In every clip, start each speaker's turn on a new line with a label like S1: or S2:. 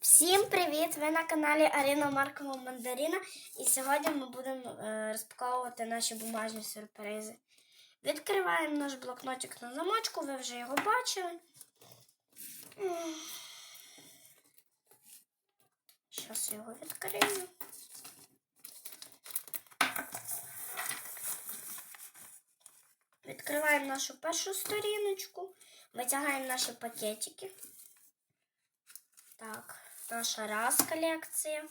S1: Всім привіт! Ви на каналі Арина Маркова Мандаріна. І сьогодні ми будемо е, розпаковувати наші бумажні сюрпризи. Відкриваємо наш блокнотик на замочку, ви вже його бачили. Зараз його відкрию. Відкриваємо нашу першу сторіночку, витягаємо наші пакетики. Так, наша раз колекція,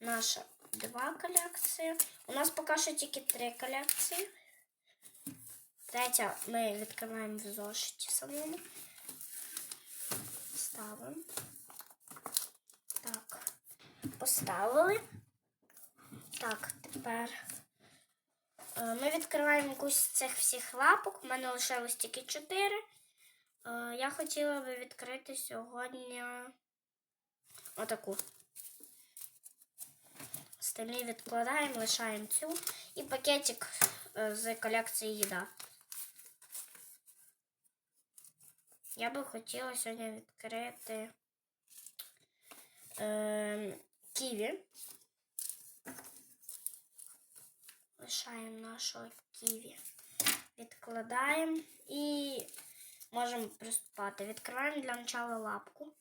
S1: наша два колекції. У нас поки що тільки три колекції. Третя ми відкриваємо в зошиті самому. Ставимо. Так, поставили. Так, тепер е, ми відкриваємо якусь з цих всіх лапок. У мене лишилось тільки чотири. Е, Я хотіла би відкрити сьогодні отаку. Остальні відкладаємо, лишаємо цю і пакетик е, з колекції їда. Я би хотіла сьогодні відкрити е, ківі. Лишаємо нашого ківі. Відкладаємо і можемо приступати. Відкриваємо для начала лапку.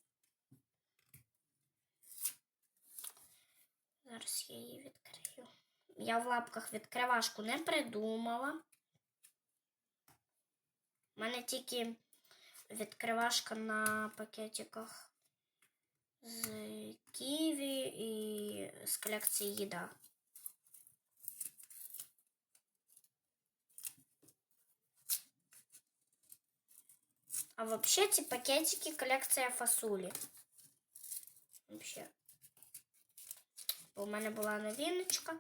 S1: Зараз я її відкрию. Я в лапках відкривашку не придумала. У мене тільки відкривашка на пакетиках з ківі і з колекції їда. А вообще ці пакетики колекція фасолі. Вообще. Бо у мене була новиночка,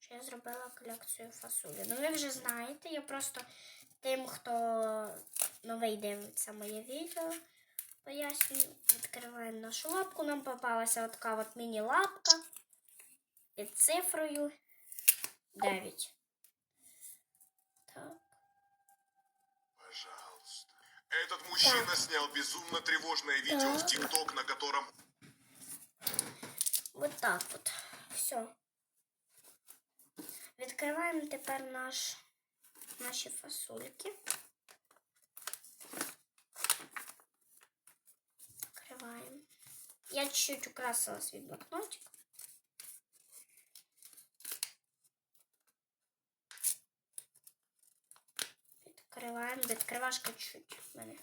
S1: що я зробила колекцію фасолі. Ну, ви вже знаєте, я просто тим, хто новий дивиться моє відео, пояснюю. Відкриваємо нашу лапку. Нам попалася така от міні-лапка під цифрою 9. Так.
S2: Пожалуйста. Этот мужчина снял безумно тревожное видео в ТикТок, на котором
S1: Вот так от. Все. Відкриваємо тепер наш, наші фасольки. Відкриваємо. Я чуть-чуть украсила свій блокнотик. Відкриваємо. Відкривашка чуть-чуть в мене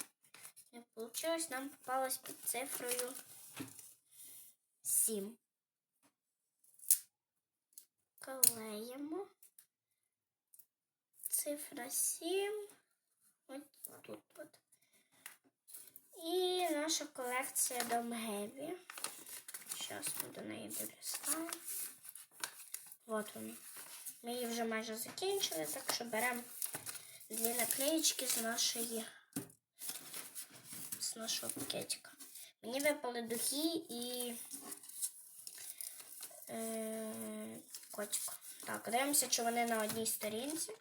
S1: не вийшло. Нам попалась під цифрою 7. Цифра 7. Ось тут от. І наша колекція Домгеві. Зараз ми до неї долістаємо. От вона. Ми її вже майже закінчили, так що беремо дві наклеїчки з нашої з нашого пакетика. Мені випали духи і е, котик. Так, дивимося, чи вони на одній сторінці.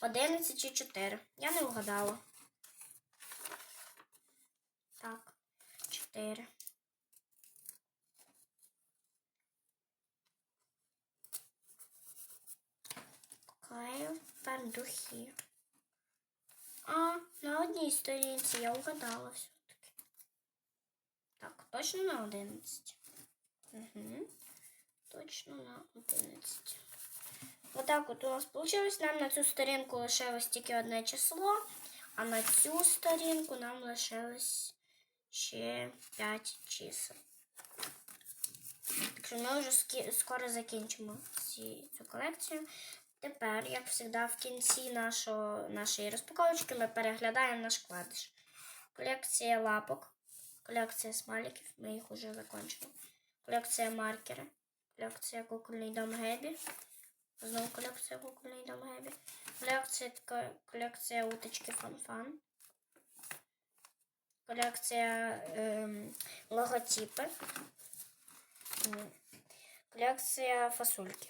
S1: 11 чи 4. Я не вгадала. Так, 4. Клею тепер духи. А, на одній сторінці я вгадала все-таки. Так, точно на 11. Угу. Точно на 11. Отак от у нас вийшло. Нам на цю сторінку лишилось тільки одне число, а на цю сторінку нам лишилось ще 5 чисел. Так що ми вже скоро закінчимо цю колекцію. Тепер, як завжди, в кінці нашого, нашої розпаковочки ми переглядаємо наш вкладиш. Колекція лапок, колекція смайликів, ми їх вже закінчили. Колекція маркери, колекція кукольний дом Гебі. Знову колекція кукольний дом Гебі. Колекція, ко- колекція уточки Фан-Фан. Колекція ем, логотипи. Колекція фасульки.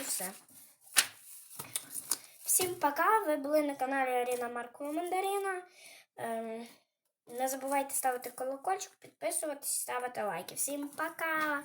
S1: І все. Всім пока! Ви були на каналі Аріна Маркова Мандаріна. Ем, Не забувайте ставити колокольчик, підписуватись, ставити лайки. Всім пока!